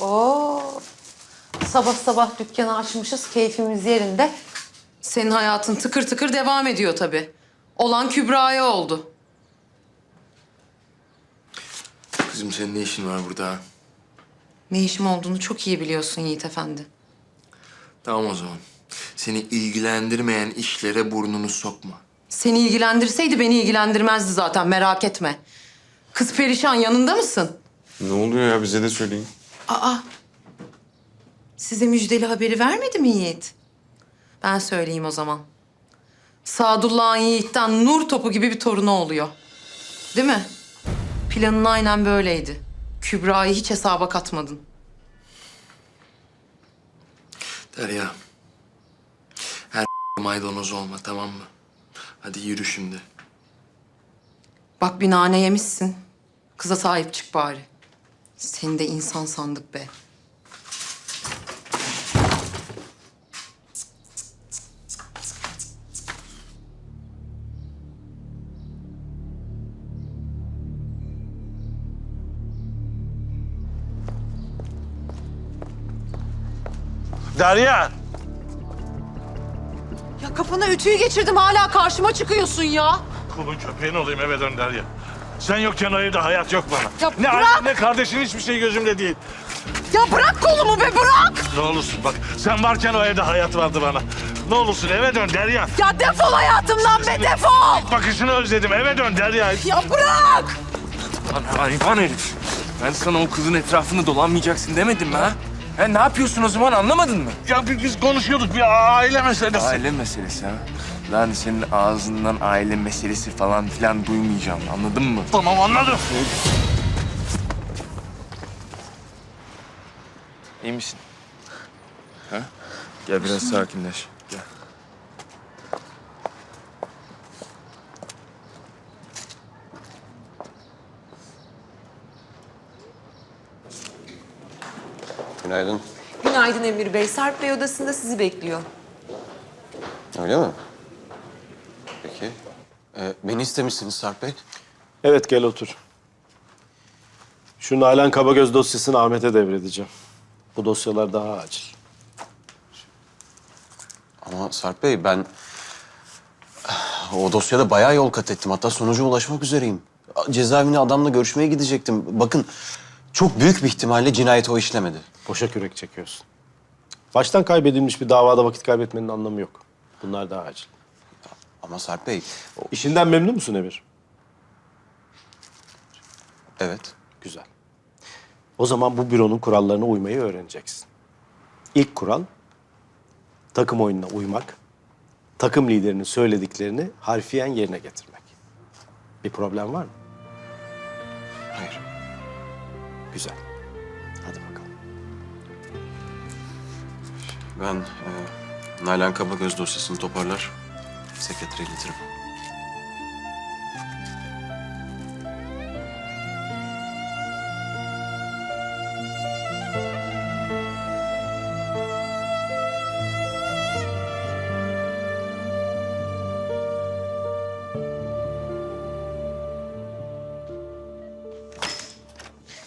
Oo. Sabah sabah dükkanı açmışız, keyfimiz yerinde. Senin hayatın tıkır tıkır devam ediyor tabii. Olan Kübra'ya oldu. Kızım senin ne işin var burada? ha? Ne işim olduğunu çok iyi biliyorsun Yiğit Efendi. Tamam o zaman. Seni ilgilendirmeyen işlere burnunu sokma. Seni ilgilendirseydi beni ilgilendirmezdi zaten merak etme. Kız perişan yanında mısın? Ne oluyor ya bize de söyleyin. Aa. Size müjdeli haberi vermedi mi Yiğit? Ben söyleyeyim o zaman. Sadullah'ın Yiğit'ten nur topu gibi bir torunu oluyor. Değil mi? Planın aynen böyleydi. Kübra'yı hiç hesaba katmadın. Derya. Her maydanoz olma tamam mı? Hadi yürü şimdi. Bak bir nane yemişsin. Kıza sahip çık bari. Seni de insan sandık be. Derya! Ya kafana ütüyü geçirdim hala karşıma çıkıyorsun ya. Kulun köpeğin olayım eve dön Derya. Sen yokken o evde hayat yok bana. Ya ne bırak! ne kardeşin hiçbir şey gözümde değil. Ya bırak kolumu be bırak. Ne olursun bak sen varken o evde hayat vardı bana. Ne olursun eve dön Derya. Ya defol hayatımdan be defol. Bakışını özledim eve dön Derya. Ya bırak. Lan hayvan herif. Ben sana o kızın etrafında dolanmayacaksın demedim mi ha? Ha ne yapıyorsun o zaman anlamadın mı? Ya biz, biz konuşuyorduk bir aile meselesi. Aile meselesi ha. Lan senin ağzından aile meselesi falan filan duymayacağım anladın mı? Tamam anladım. İyi misin? Ha? Gel biraz sakinleş. Gel. Günaydın. Günaydın Emir Bey. Sarp Bey odasında sizi bekliyor. Öyle mi? Ee, beni istemişsiniz Sarp Bey. Evet gel otur. Şu Nalan Kabagöz dosyasını Ahmet'e devredeceğim. Bu dosyalar daha acil. Ama Sarp Bey ben o dosyada bayağı yol kat ettim. Hatta sonuca ulaşmak üzereyim. Cezaevine adamla görüşmeye gidecektim. Bakın çok büyük bir ihtimalle cinayeti o işlemedi. Boşa kürek çekiyorsun. Baştan kaybedilmiş bir davada vakit kaybetmenin anlamı yok. Bunlar daha acil. Ama Sarp Bey, o- İşinden memnun musun Emir? evet. Güzel. O zaman bu büronun kurallarına uymayı öğreneceksin. İlk kural takım oyununa uymak, takım liderinin söylediklerini harfiyen yerine getirmek. Bir problem var mı? Hayır. Güzel. Hadi bakalım. Ben e, Nalan Kabagöz dosyasını toparlar, sekretere iletirim.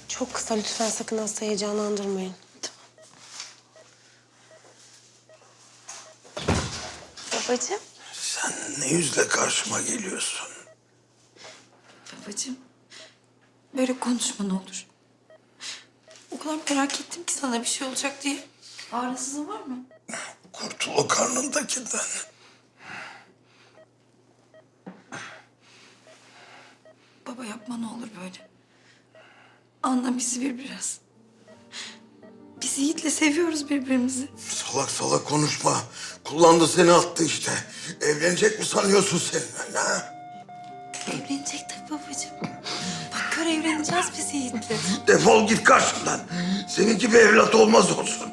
Çok kısa lütfen sakın hasta heyecanlandırmayın. Babacığım. Sen ne yüzle karşıma geliyorsun? Babacığım, böyle konuşma ne olur. O kadar merak ettim ki sana bir şey olacak diye. Ağrısızın var mı? Kurtul o karnındakinden. Baba yapma ne olur böyle. Anla bizi bir biraz. Biz Yiğit'le seviyoruz birbirimizi. Salak salak konuşma. Kullandı seni attı işte. Evlenecek mi sanıyorsun seninle ha? Evlenecek tabii babacığım. Bak gör evleneceğiz biz Yiğit'le. Defol git karşımdan. Senin gibi evlat olmaz olsun.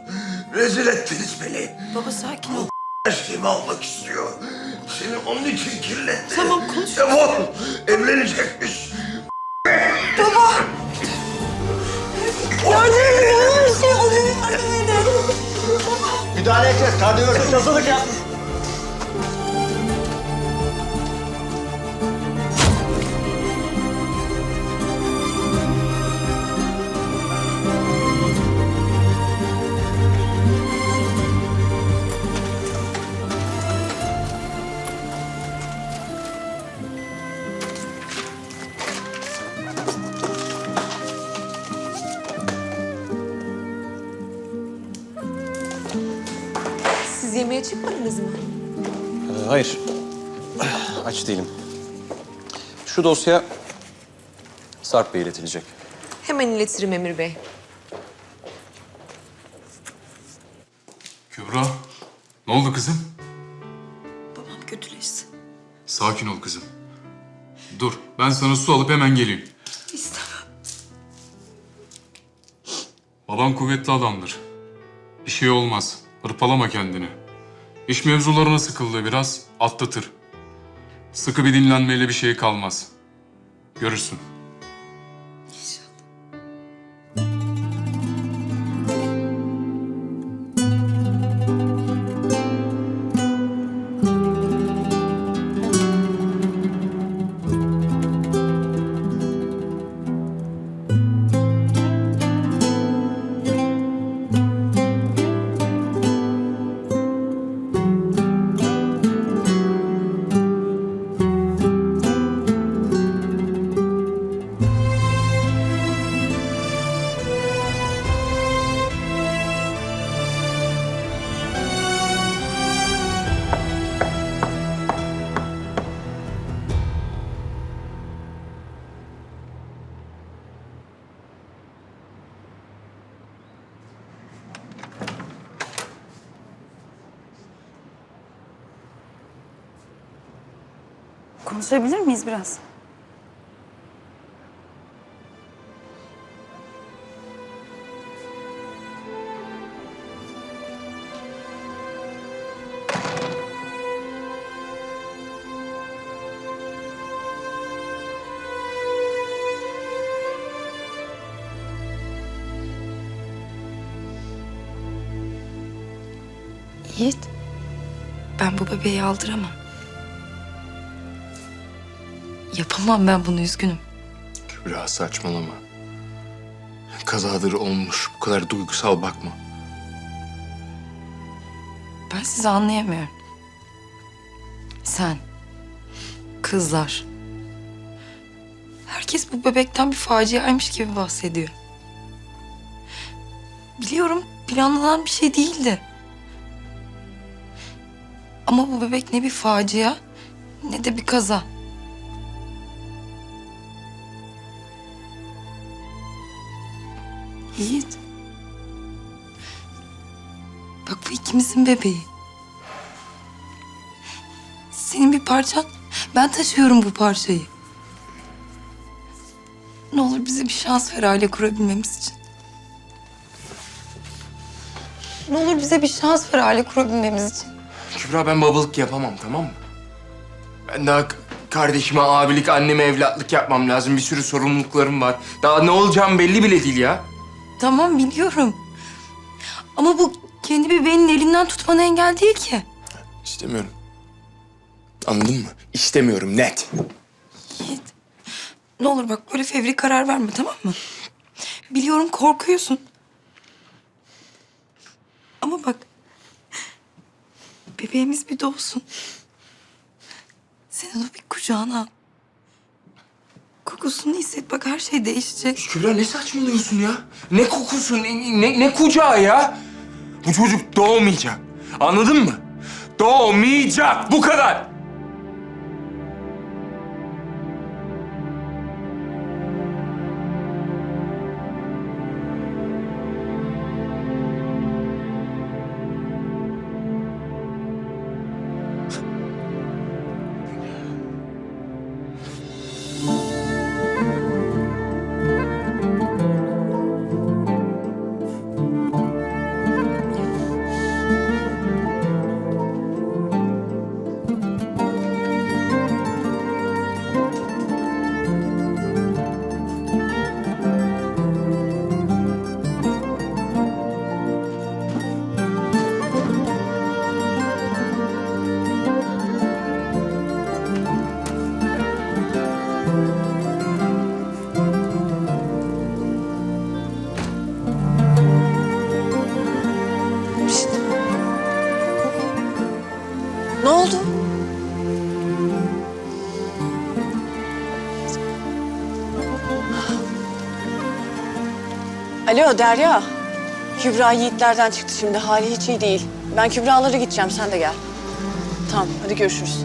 Rezil ettiniz beni. Baba sakin ol. Her şeyimi almak istiyor. Seni onun için kirletti. Tamam, konuş. Defol. Evlenecekmiş. Müdahale edeceğiz. Kardiyolojist hazırlık yap. Yemeğe çıkmadınız mı? Ee, hayır. Aç değilim. Şu dosya Sarp Bey'e iletilecek. Hemen iletirim Emir Bey. Kübra, ne oldu kızım? Babam kötüleşsin. Sakin ol kızım. Dur, ben sana su alıp hemen geleyim. İstemem. Baban kuvvetli adamdır. Bir şey olmaz. Hırpalama kendini. İş mevzularına sıkıldı biraz, atlatır. Sıkı bir dinlenmeyle bir şey kalmaz. Görürsün. Konuşabilir miyiz biraz? Yiğit, ben bu bebeği aldıramam. Yapamam ben bunu üzgünüm. Kübra saçmalama. Kazadır olmuş. Bu kadar duygusal bakma. Ben sizi anlayamıyorum. Sen, kızlar. Herkes bu bebekten bir faciaymış gibi bahsediyor. Biliyorum planlanan bir şey değildi. Ama bu bebek ne bir facia ne de bir kaza. Yiğit. Bak bu ikimizin bebeği. Senin bir parçan, ben taşıyorum bu parçayı. Ne olur bize bir şans ver aile kurabilmemiz için. Ne olur bize bir şans ver aile kurabilmemiz için. Kübra ben babalık yapamam tamam mı? Ben daha kardeşime abilik, anneme evlatlık yapmam lazım. Bir sürü sorumluluklarım var. Daha ne olacağım belli bile değil ya. Tamam biliyorum. Ama bu kendi bebeğinin elinden tutmanı engel değil ki. İstemiyorum. Anladın mı? İstemiyorum net. Yiğit. Ne olur bak böyle fevri karar verme tamam mı? Biliyorum korkuyorsun. Ama bak. Bebeğimiz bir doğsun. Sen onu bir kucağına al. Kokusunu hisset bak her şey değişecek. Kübra ne saçmalıyorsun ya? Ne kokusu, ne, ne, ne kucağı ya? Bu çocuk doğmayacak. Anladın mı? Doğmayacak. Bu kadar. Alo Derya. Kübra Yiğitlerden çıktı şimdi. Hali hiç iyi değil. Ben Kübra'lara gideceğim. Sen de gel. Tamam hadi görüşürüz.